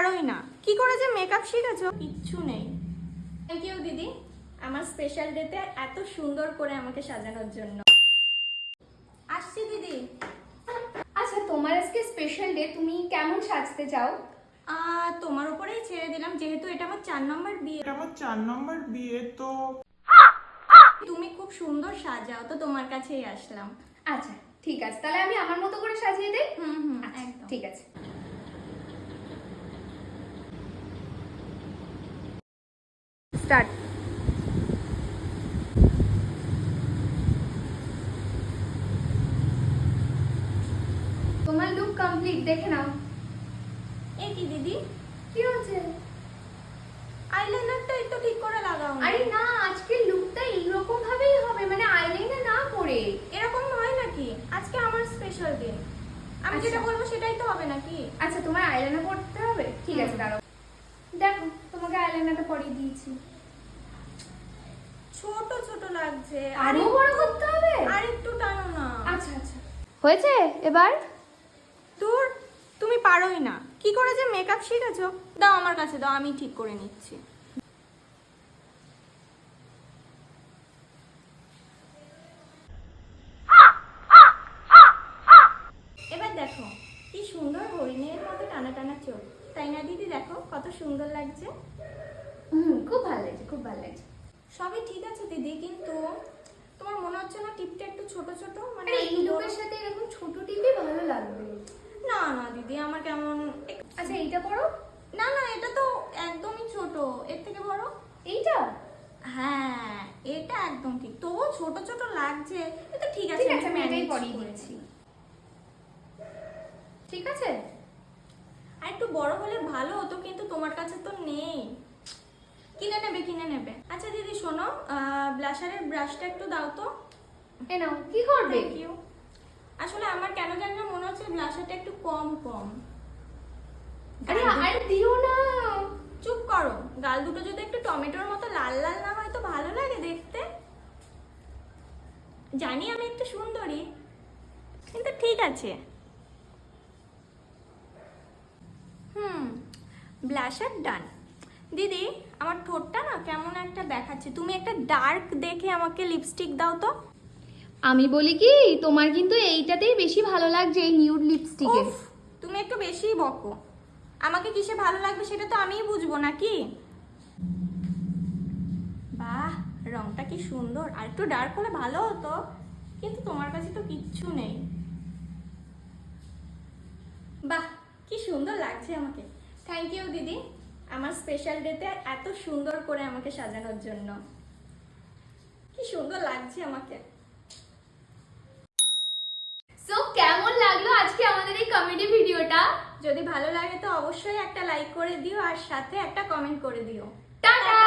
পারোই না। কি করে যে মেকআপ শিখেছো? কিচ্ছু নেই। থ্যাংক ইউ দিদি। আমার স্পেশাল ডেতে এত সুন্দর করে আমাকে সাজানোর জন্য। আসছি দিদি। আচ্ছা তোমার আজকে স্পেশাল ডে তুমি কেমন সাজতে চাও? তোমার উপরেই ছেড়ে দিলাম যেহেতু এটা আমার চার নম্বর বিয়ে। এটা আমার চার নম্বর বিয়ে তো তুমি খুব সুন্দর সাজাও তো তোমার কাছেই আসলাম। আচ্ছা ঠিক আছে। তাহলে আমি আমার মতো করে সাজিয়ে দিই? হুম হুম আচ্ছা, একদম। ঠিক আছে। স্টার্ট। তোমার লুক কমপ্লিট দেখে নাও। এ কি দিদি? কি হচ্ছে আইলাইনারটা একটু ঠিক করে লাগাও। আরে না আজকে লুকটা এইরকম ভাবেই হবে মানে আইলাইনার না করে এরকম হয় নাকি? আজকে আমার স্পেশাল দিন আমি আচ্ছা। যেটা বলব সেটাই তো হবে নাকি? আচ্ছা তোমার আইলাইনার পড়তে হবে? ঠিক আছে। দাঁড়াও। দেখো তোমাকে আইলাইনারটা পরিয়ে দিয়েছি। ছোট ছোট লাগছে। আরও বড় করতে হবে? আর একটু টানো না। আচ্ছা আচ্ছা। হয়েছে এবার? দূর তুমি পারোই না। কি করে যে মেকআপ শিখেছো? দাও আমার কাছে দাও আমি ঠিক করে নিচ্ছি। এবার দেখো কি সুন্দর হরিণের মতো টানা টানা চোখ। তাই না দিদি? দেখো কত সুন্দর লাগছে। হুম খুব ভালো লাগছে খুব ভালো লাগছে। সবই ঠিক আছে দিদি কিন্তু তোমার মনে হচ্ছে না টিপটা একটু ছোট ছোট? মানে এই লুকের সাথে এরকম ছোট টিপে ভালো লাগবে। না না দিদি আমার কেমন আচ্ছা এইটা পরো না না এটা তো একদমই ছোট। এর থেকে বড়? এইটা? হ্যাঁ এটা একদম ঠিক। তবুও ছোট ছোট লাগছে। এটা ঠিক আছে ঠিক আছে আমি এটাই পরিয়ে দিচ্ছি। ঠিক আছে? আর একটু বড় হলে ভালো হতো কিন্তু তোমার কাছে তো নেই। কিনে নেবে কিনে নেবে। আচ্ছা শোনো ব্লাশারের ব্রাশটা একটু দাও তো। এ নাও কি করবে? থ্যাংক ইউ আসলে আমার কেন জানি না মনে হচ্ছে ব্লাশারটা একটু কম কম। আরে আর দিও না। চুপ করো। গাল দুটো যদি একটু টমেটোর মতো লাল লাল না হয় তো ভালো লাগে দেখতে। জানি আমি একটু সুন্দরী কিন্তু ঠিক আছে। Hmm blusher done. দিদি আমার ঠোঁটটা না কেমন একটা দেখাচ্ছে। তুমি একটা ডার্ক দেখে আমাকে লিপস্টিক দাও তো। আমি বলি কি তোমার কিন্তু এইটাতেই বেশি ভালো লাগছে এই নিউড লিপস্টিকে তুমি একটু বেশিই বকো। আমাকে কিসে ভালো লাগবে সেটা তো আমিই বুঝব নাকি? বাহ রংটা কি সুন্দর। আর একটু ডার্ক হলে ভালো হতো কিন্তু তোমার কাছে তো কিচ্ছু নেই। বাহ কি সুন্দর লাগছে আমাকে। থ্যাংক ইউ দিদি। আমার স্পেশাল ডেতে এত সুন্দর করে আমাকে সাজানোর জন্য। কি সুন্দর লাগছে আমাকে। সো কেমন লাগল আজকে আমাদের এই কমেডি ভিডিওটা যদি ভালো লাগে তো অবশ্যই একটা লাইক করে দিও আর সাথে একটা কমেন্ট করে দিও। টাটা!